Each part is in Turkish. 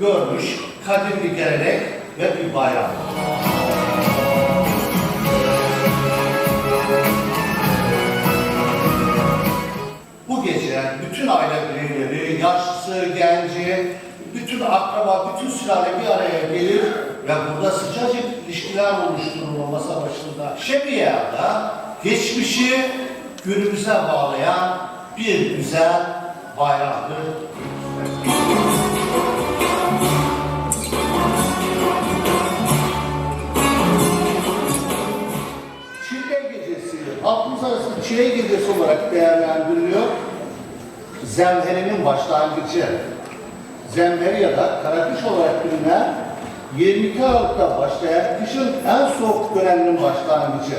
görmüş kadim bir gelenek ve bir bayram. Bu gece bütün aile bireyleri, yaşlısı, genci, bütün akraba, bütün sülale bir araya gelir ve burada sıcacık ilişkiler oluşturulur masa başında. Şebiye'da geçmişi günümüze bağlayan bir güzel bayramdır. Halkımız arasında Çile Gecesi olarak değerlendiriliyor. Zemheri'nin başlangıcı. Zemheri ya da Karakış olarak bilinen 22 Aralık'ta başlayan kışın en soğuk döneminin başlangıcı.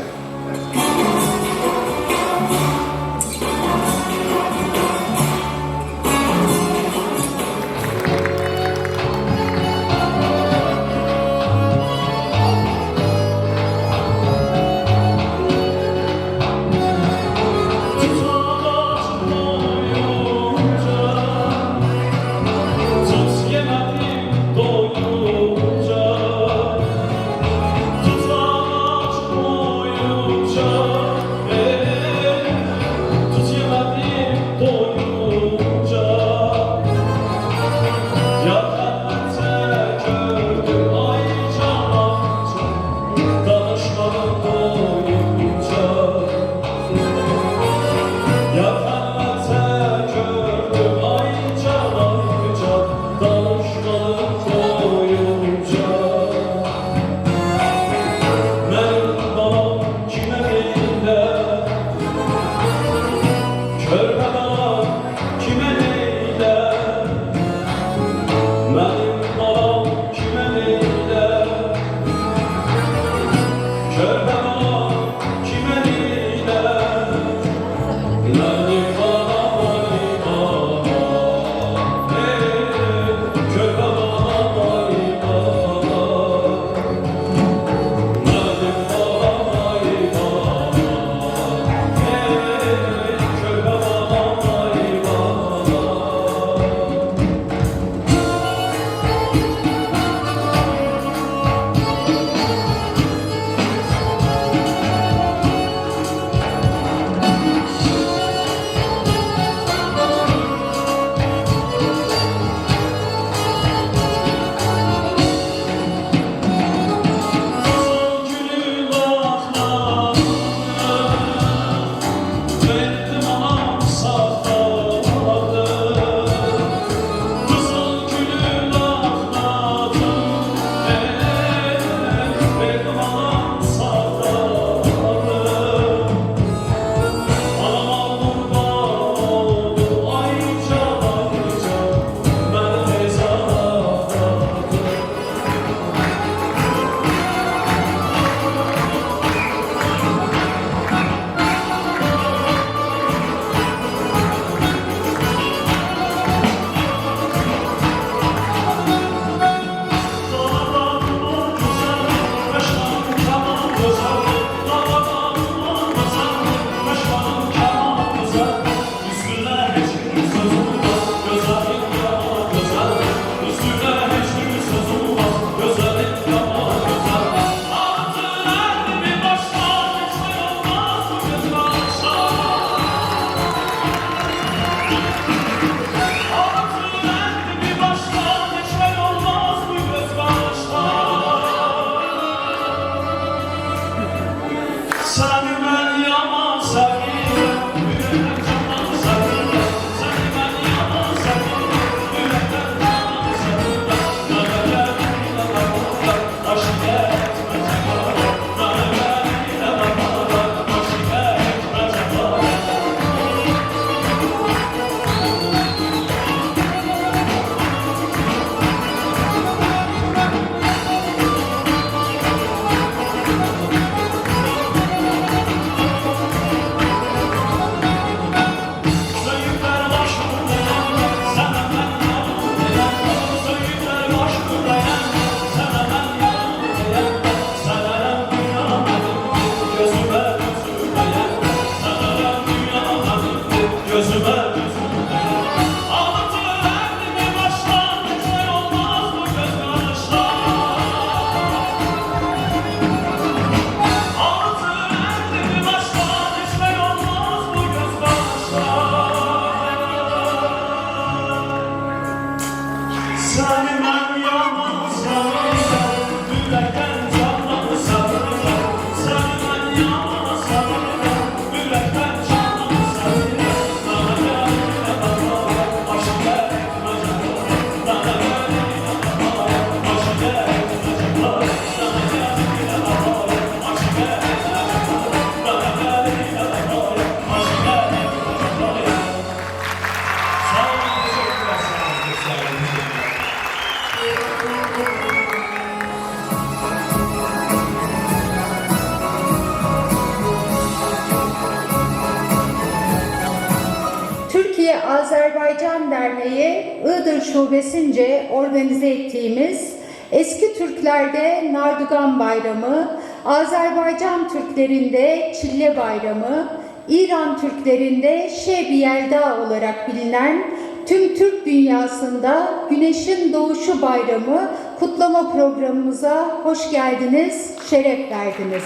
Türkiye Azerbaycan Derneği Iğdır Şubesince organize ettiğimiz Eski Türklerde Nardugan Bayramı, Azerbaycan Türklerinde Çille Bayramı, İran Türklerinde Şebi Yelda olarak bilinen tüm Türk dünyasında Güneşin Doğuşu Bayramı kutlama programımıza hoş geldiniz, şeref verdiniz.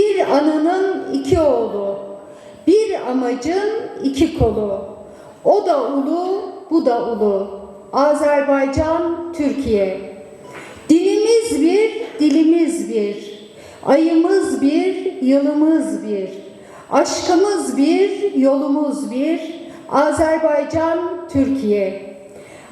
Bir ananın iki oğlu, bir amacın iki kolu. O da ulu, bu da ulu. Azerbaycan, Türkiye. Dinimiz bir, dilimiz bir. Ayımız bir, yılımız bir. Aşkımız bir, yolumuz bir. Azerbaycan, Türkiye.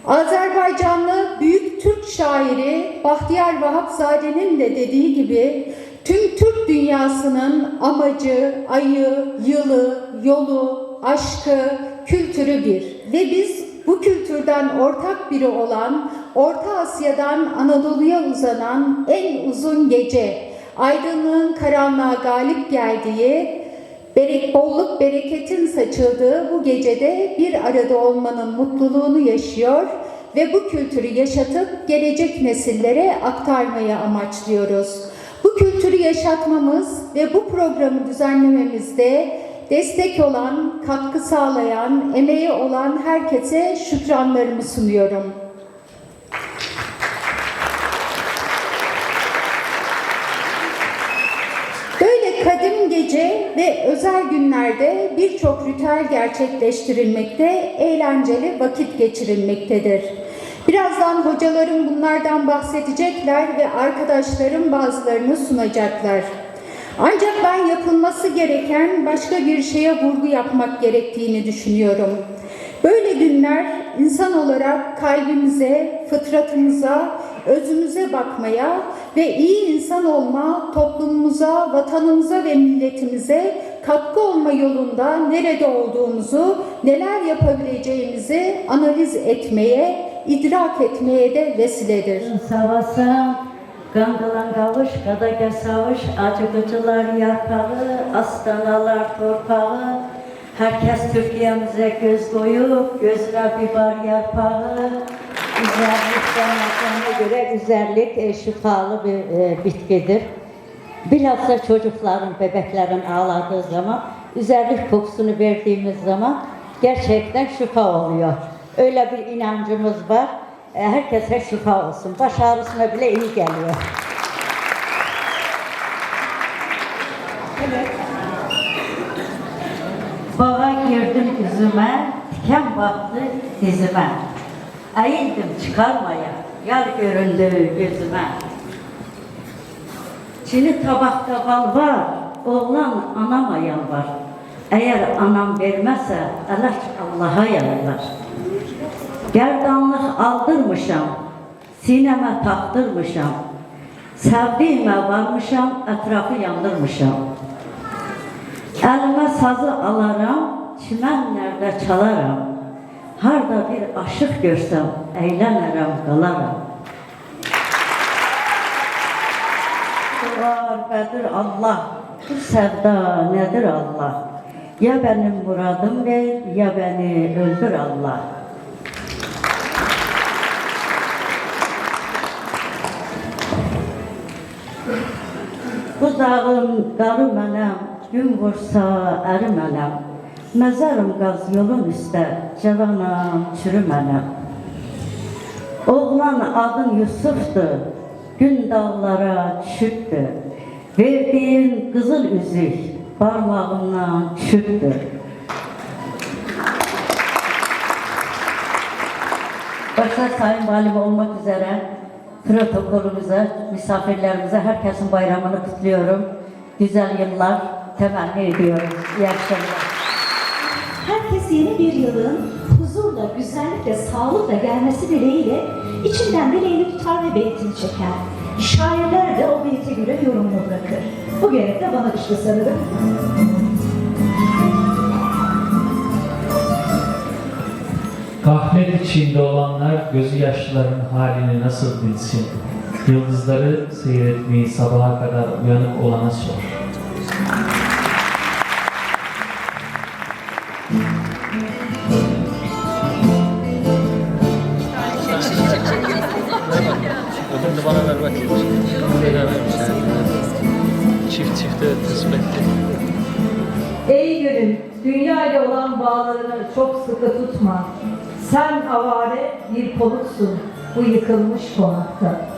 Azerbaycanlı büyük Türk şairi Bahtiyar Vahapzade'nin de dediği gibi tüm Türk dünyasının amacı, ayı, yılı, yolu, aşkı, kültürü bir. Ve biz bu kültürden ortak biri olan Orta Asya'dan Anadolu'ya uzanan en uzun gece, aydınlığın karanlığa galip geldiği Berek, bolluk bereketin saçıldığı bu gecede bir arada olmanın mutluluğunu yaşıyor ve bu kültürü yaşatıp gelecek nesillere aktarmayı amaçlıyoruz. Kültürü yaşatmamız ve bu programı düzenlememizde destek olan, katkı sağlayan, emeği olan herkese şükranlarımı sunuyorum. Böyle kadim gece ve özel günlerde birçok ritüel gerçekleştirilmekte, eğlenceli vakit geçirilmektedir. Birazdan hocalarım bunlardan bahsedecekler ve arkadaşlarım bazılarını sunacaklar. Ancak ben yapılması gereken başka bir şeye vurgu yapmak gerektiğini düşünüyorum. Böyle günler insan olarak kalbimize, fıtratımıza, özümüze bakmaya ve iyi insan olma, toplumumuza, vatanımıza ve milletimize katkı olma yolunda nerede olduğumuzu, neler yapabileceğimizi analiz etmeye, idrak etmeye de vesiledir. Savaşan, Qanqılan qavuş, qadaqa savuş, acıqıcılar yarpağı, astanalar torpağı, Herkes Türkiye'mize göz koyup, gözüne biber yarpağı, Güzellikten adına göre güzellik e, şifalı bir e, bitkidir. Bilhassa çocukların, bebeklerin ağladığı zaman, güzellik kokusunu verdiğimiz zaman gerçekten şifa oluyor. Öyle bir inancımız var. E, Herkese şifa olsun. Baş ağrısına bile iyi geliyor. Bağa girdim üzüme, tiken baktı dizime. Eğildim çıkarmaya, yar göründü gözüme. Çini tabakta bal var, oğlan anama yalvar. Eğer anam vermezse elaç Allah'a yalvar. Gerdanlık aldırmışam, sineme taktırmışam. Sevdiğime varmışam, etrafı yandırmışam. Elime sazı alaram, çimenlerde çalaram. Harda bir aşık görsem, eğlenerem, qalaram. Var bədir Allah, bu sevda nedir Allah? Ya benim muradım ver, ya beni öldür Allah. Bu dağın qarı mənəm, gün vursa ərimənəm. Məzarım qaz yolun üstə, cavanam, çürümənəm. Oğlan adın Yusuf'dur, gün dağlara düşübdür. Verdiğin kızıl üzük parmağımdan düşübdür. Başta Sayın Valim olmak üzere protokolümüze, misafirlerimize herkesin bayramını kutluyorum. Güzel yıllar temenni ediyoruz. İyi akşamlar. Herkes yeni bir yılın huzurla, güzellikle, sağlıkla gelmesi dileğiyle içinden dileğini tutar ve beytini çeker. Şairler de o beyte göre yorumunu bırakır. Bu görev de bana düştü sanırım. Gaflet içinde olanlar gözü yaşlıların halini nasıl bilsin? Yıldızları seyretmeyi sabaha kadar uyanık olana sor. Ödülünü bana ver bakayım. Çift çifte kısmetli. Ey gönül, dünya ile olan bağlarını çok sıkı tutma. Sen avare bir konuksun bu yıkılmış konakta.